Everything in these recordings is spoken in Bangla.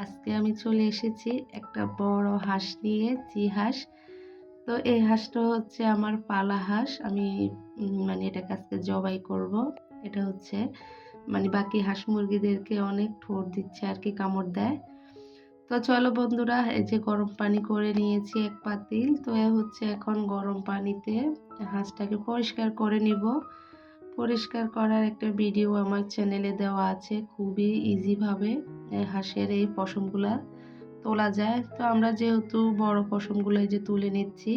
আজকে আমি চলে এসেছি একটা বড় হাঁস নিয়ে, চি হাঁস। তো এই হাঁসটা হচ্ছে আমার পালা হাঁস। আমি মানে এটাকে আজকে জবাই করব। এটা হচ্ছে মানে বাকি হাঁস মুরগিদেরকে অনেক ঠোঁট দিচ্ছে আর কি, কামড় দেয়। তো চলো বন্ধুরা, এই যে গরম পানি করে নিয়েছি এক পাতিল। তো হচ্ছে এখন গরম পানিতে হাঁসটাকে পরিষ্কার করে নিব। পরিষ্কার করার একটা ভিডিও আমার চ্যানেলে দেওয়া আছে। খুবই ইজিভাবে হাঁসের এই পশমগুলা তোলা যায়। তো আমরা যেহেতু বড় পশমগুলো যে তুলে নিচ্ছি,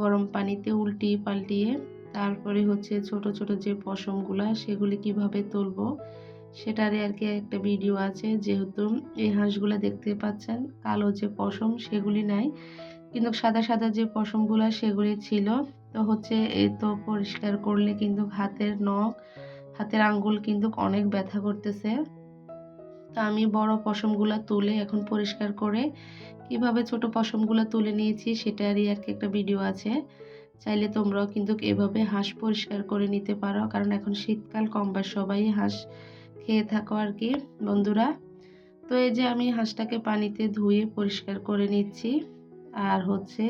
গরম পানিতে উল্টিয়ে পাল্টিয়ে, তারপরে হচ্ছে ছোট ছোট যে পশমগুলা, সেগুলি কীভাবে তুলবো, সেটারই আর কি একটা ভিডিও আছে। যেহেতু এই হাঁসগুলো দেখতে পাচ্ছেন, কালো যে পশম, সেগুলি নাই। কিন্তু সাদা সাদা যে পশমগুলো, সেগুলি ছিল। তো হচ্ছে এই তো পরিষ্কার করলে কিন্তু হাতের নখ, হাতের আঙ্গুল কিন্তু অনেক ব্যথা করতেছে। তো আমি বড় পশমগুলো তুলে এখন পরিষ্কার করে কীভাবে ছোট পশমগুলো তুলে নিয়েছি সেটারই আর কি একটা ভিডিও আছে। চাইলে তোমরাও কিন্তু এভাবে হাঁস পরিষ্কার করে নিতে পারো, কারণ এখন শীতকাল কম বা সবাই হাঁস খেয়ে থাকো আর কি, বন্ধুরা। তো এই যে আমি হাঁসটাকে পানিতে ধুয়ে পরিষ্কার করে নিচ্ছি। আর হচ্ছে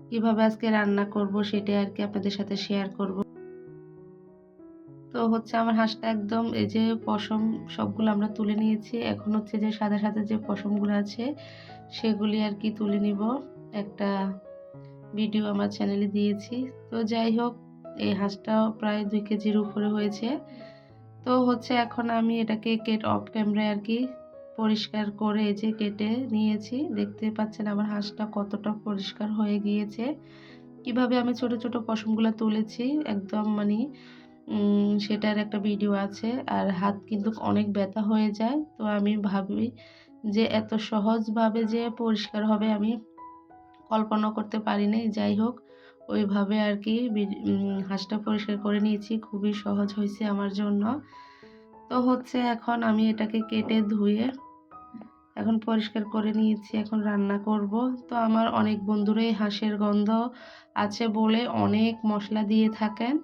কীভাবে আজকে রান্না করব সেটা আর কি আপনাদের সাথে শেয়ার করব। তো হচ্ছে আমার হাঁসটা একদম এই যে পশম সবগুলো আমরা তুলে নিয়েছি। এখন হচ্ছে যে সাদা সাদা যে পশমগুলো আছে, সেগুলি আর কি তুলে নিব। একটা ভিডিও আমার চ্যানেলে দিয়েছি। তো যাই হোক, এই হাঁসটাও প্রায় দুই কেজির উপরে হয়েছে। তো হচ্ছে এখন আমি এটাকে কেট অফ ক্যামেরায় আর কি পরিষ্কার করে যে কেটে নিয়েছি, দেখতে পাচ্ছেন আমার হাঁসটা কতটা পরিষ্কার হয়ে গিয়েছে। কীভাবে আমি ছোট ছোট পশমগুলো তুলেছি, একদম মানে সেটার একটা ভিডিও আছে। আর হাত কিন্তু অনেক ব্যথা হয়ে যায়। তো আমি ভাবি যে এত সহজভাবে যে পরিষ্কার হবে আমি কল্পনা করতে পারি পারিনি। যাই হোক, ওইভাবে আর কি হাঁসটা পরিষ্কার করে নিয়েছি। খুবই সহজ হয়েছে আমার জন্য। তো হচ্ছে এখন আমি এটাকে কেটে ধুয়ে এখন পরিষ্কার করে নিয়েছি, এখন রান্না করব। তো আমার অনেক বন্ধুরাই হাঁসের গন্ধ আছে বলে অনেক মশলা দিয়ে থাকেন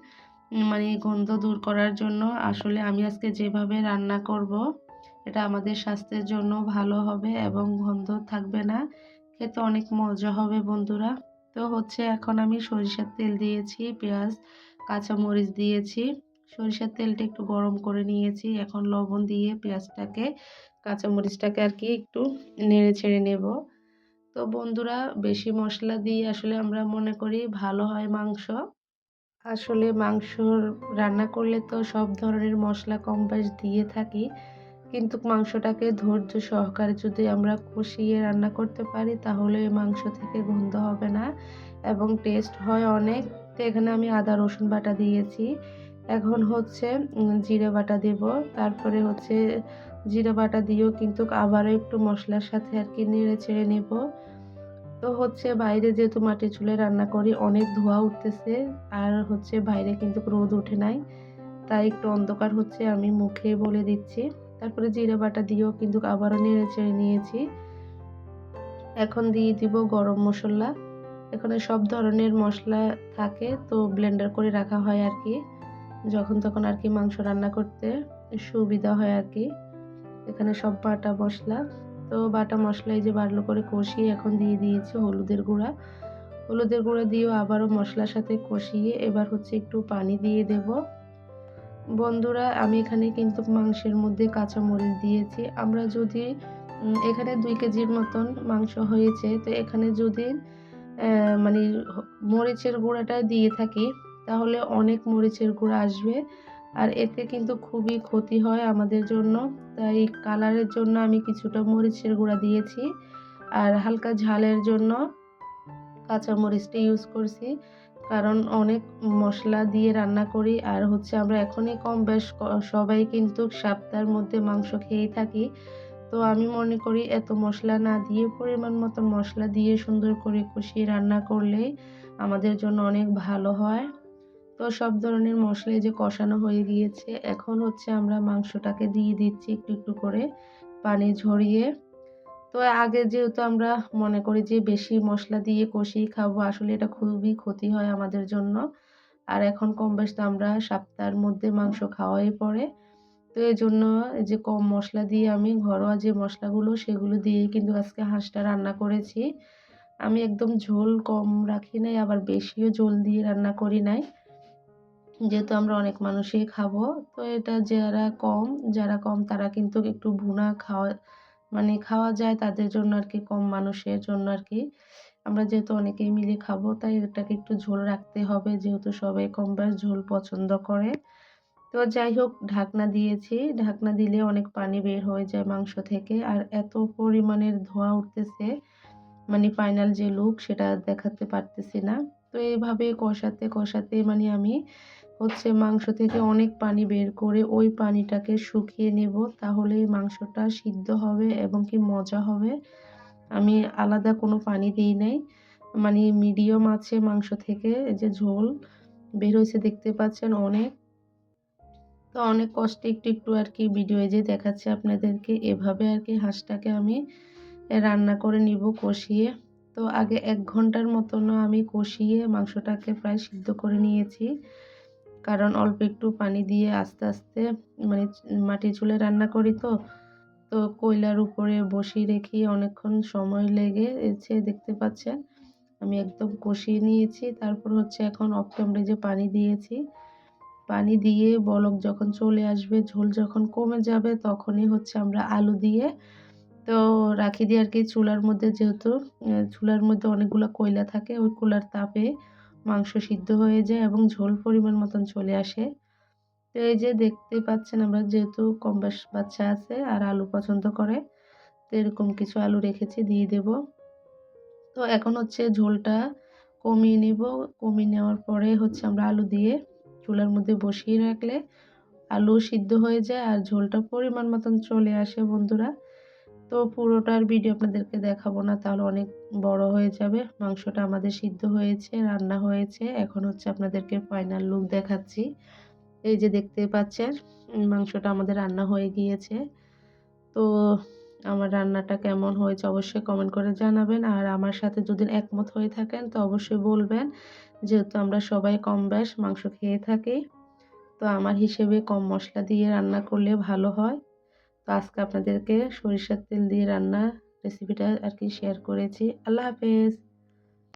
মানে গন্ধ দূর করার জন্য। আসলে আমি আজকে যেভাবে রান্না করব, এটা আমাদের স্বাস্থ্যের জন্য ভালো হবে এবং গন্ধ থাকবে না। খেতে অনেক মজা হবে বন্ধুরা। তো হচ্ছে এখন আমি সরিষার তেল দিয়েছি, পেঁয়াজ, কাঁচামরিচ দিয়েছি। সরিষার তেলটা একটু গরম করে নিয়েছি, এখন লবণ দিয়ে পেঁয়াজটাকে কাঁচামরিচটাকে আর কি একটু নেড়ে ছেড়ে নেব। তো বন্ধুরা, বেশি মশলা দিয়ে আসলে আমরা মনে করি ভালো হয় মাংস। আসলে মাংস রান্না করলে তো সব ধরনের মশলা কম বেশ দিয়ে থাকি। কিন্তু মাংসটাকে ধৈর্য সহকারে যদি আমরা কষিয়ে রান্না করতে পারি, তাহলে মাংস থেকে গন্ধ হবে না এবং টেস্ট হয় অনেক। তো এখানে আমি আদা, রসুন বাটা দিয়েছি। এখন হচ্ছে জিরে বাটা দেব। তারপরে হচ্ছে জিরে বাটা দিয়েও কিন্তু আবারও একটু মশলার সাথে আর কি নেড়ে ছেড়ে নেব। তো হচ্ছে বাইরে যেহেতু মাটির চুলে রান্না করি, অনেক ধোয়া উঠতেছে আর হচ্ছে বাইরে কিন্তু রোদ ওঠে নাই। তাই একটু অন্ধকার হচ্ছে আমি মুখে বলে দিচ্ছি। তারপরে জিরে বাটা দিয়েও কিন্তু আবারও নেড়ে চেড়ে নিয়েছি। এখন দিয়ে দিব গরম মশলা। এখানে সব ধরনের মশলা থাকে তো ব্লেন্ডার করে রাখা হয় আর কি। যখন তখন আর কি মাংস রান্না করতে সুবিধা হয় আর কি। এখানে সব বাটা মশলা। তো বাটা মশলা এই যে বাড়লো করে কষিয়ে এখন দিয়ে দিয়েছি হলুদের গুঁড়া। হলুদের গুঁড়া দিয়েও আবারও মশলার সাথে কষিয়ে এবার হচ্ছে একটু পানি দিয়ে দেব। বন্ধুরা, আমি এখানে কিন্তু মাংসের মধ্যে কাঁচা মরিচ দিয়েছি। আমরা যদি এখানে দুই কেজির মতন মাংস হয়েছে, তো এখানে যদি মানে মরিচের গুঁড়াটা দিয়ে থাকি, তাহলে অনেক মরিচের গুঁড়া আসবে। আর এতে কিন্তু খুবই ক্ষতি হয় আমাদের জন্য। তাই কালারের জন্য আমি কিছুটা মরিচের গুঁড়া দিয়েছি আর হালকা ঝালের জন্য কাঁচা মরিচটা ইউজ করছি। কারণ অনেক মশলা দিয়ে রান্না করি আর হচ্ছে আমরা এখনই কম বেশ সবাই কিন্তু সপ্তাহের মধ্যে মাংস খেয়েই থাকি। তো আমি মনে করি এত মশলা না দিয়ে, পরিমাণ মতো মশলা দিয়ে সুন্দর করে কষিয়ে রান্না করলে আমাদের জন্য অনেক ভালো হয়। তো সব ধরনের মশলা যে কষানো হয়ে গিয়েছে, এখন হচ্ছে আমরা মাংসটাকে দিয়ে দিচ্ছি একটু একটু করে পানি ঝরিয়ে। তো আগে যেহেতু আমরা মনে করি যে বেশি মশলা দিয়ে কষিয়ে খাব, আসলে এটা খুবই ক্ষতি হয় আমাদের জন্য। আর এখন কম বেশ তো আমরা সপ্তাহের মধ্যে মাংস খাওয়াই পড়ে তো এই জন্য যে কম মশলা দিয়ে আমি ঘরোয়া যে মশলাগুলো, সেগুলো দিয়েই কিন্তু আজকে হাঁসটা রান্না করেছি। আমি একদম ঝোল কম রাখি নাই, আবার বেশিও ঝোল দিয়ে রান্না করি নাই। যেহেতু আমরা অনেক মানুষই খাব, তো এটা যারা কম যারা কম তারা কিন্তু একটু ভুনা খাওয়া মানে খাওয়া যায় তাদের জন্য আর কি, কম মানুষের জন্য আর কি। আমরা যেহেতু অনেকেই মিলে খাব, তাই এটাকে একটু ঝোল রাখতে হবে যেহেতু সবাই কম বেশ ঝোল পছন্দ করে। তো যাই হোক, ঢাকনা দিয়েছি, ঢাকনা দিলে অনেক পানি বের হয়ে যায় মাংস থেকে। আর এত পরিমাণের ধোঁয়া উঠতেছে মানে ফাইনাল যে লুক সেটা দেখাতে পারতেছি না। তো এইভাবে কষাতে কষাতে মানে আমি হচ্ছে মাংস থেকে অনেক পানি বের করে ওই পানিটাকে শুকিয়ে নেব, তাহলে মাংসটা সিদ্ধ হবে এবং কি মজা হবে। আমি আলাদা কোনো পানি দিই নাই মানে মিডিয়াম আছে মাংস থেকে যে ঝোল বের হয়েছে দেখতে পাচ্ছেন অনেক। তো অনেক কষ্টে একটু একটু আর কি ভিডিও যে দেখাচ্ছে আপনাদেরকে, এভাবে আর কি হাঁসটাকে আমি রান্না করে নিব কষিয়ে। তো আগে এক ঘণ্টার মতনও আমি কষিয়ে মাংসটাকে প্রায় সিদ্ধ করে নিয়েছি। কারণ অল্প একটু পানি দিয়ে আস্তে আস্তে মানে মাটির চুলে রান্না করি তো। তো কয়লার উপরে বসিয়ে রেখে অনেকক্ষণ সময় লেগে এসে দেখতে পাচ্ছেন। আমি একদম কষিয়ে নিয়েছি, তারপর হচ্ছে এখন অফ যে পানি দিয়েছি, পানি দিয়ে বলক যখন চলে আসবে, ঝোল যখন কমে যাবে তখনই হচ্ছে আমরা আলু দিয়ে, তো রাখি দিয়ে আর কি চুলার মধ্যে যেহেতু চুলার মধ্যে অনেকগুলো কয়লা থাকে, ওই কয়লার তাপে মাংস সিদ্ধ হয়ে যায় এবং ঝোল পরিমাণ মতন চলে আসে। তো এই যে দেখতে পাচ্ছেন আমরা যেহেতু কম বাচ্চা আছে আর আলু পছন্দ করে, তো এরকম কিছু আলু রেখেছি, দিয়ে দেব। তো এখন হচ্ছে ঝোলটা কমিয়ে নিব। কমিয়ে নেওয়ার পরে হচ্ছে আমরা আলু দিয়ে চুলার মধ্যে বসিয়ে রাখলে আলু সিদ্ধ হয়ে যায় আর ঝোলটা পরিমাণ মতন চলে আসে বন্ধুরা। তো পুরোটার ভিডিও আপনাদেরকে দেখাবো না, তাহলে অনেক বড় হয়ে যাবে। মাংসটা আমাদের সিদ্ধ হয়েছে, রান্না হয়েছে, এখন হচ্ছে আপনাদেরকে ফাইনাল লুক দেখাচ্ছি। এই যে দেখতে পাচ্ছেন, মাংসটা আমাদের রান্না হয়ে গিয়েছে। তো আমার রান্নাটা কেমন হয়েছে অবশ্যই কমেন্ট করে জানাবেন, আর আমার সাথে যদি একমত হয়ে থাকেন, তো অবশ্যই বলবেন। যেহেতু আমরা সবাই কম বেশ মাংস খেয়ে থাকি, তো আমার হিসেবে কম মশলা দিয়ে রান্না করলে ভালো হয়। তো আজকে আপনাদেরকে সরিষার তেল দিয়ে রান্না রেসিপিটা আর কি শেয়ার করেছি। আল্লাহ হাফেজ।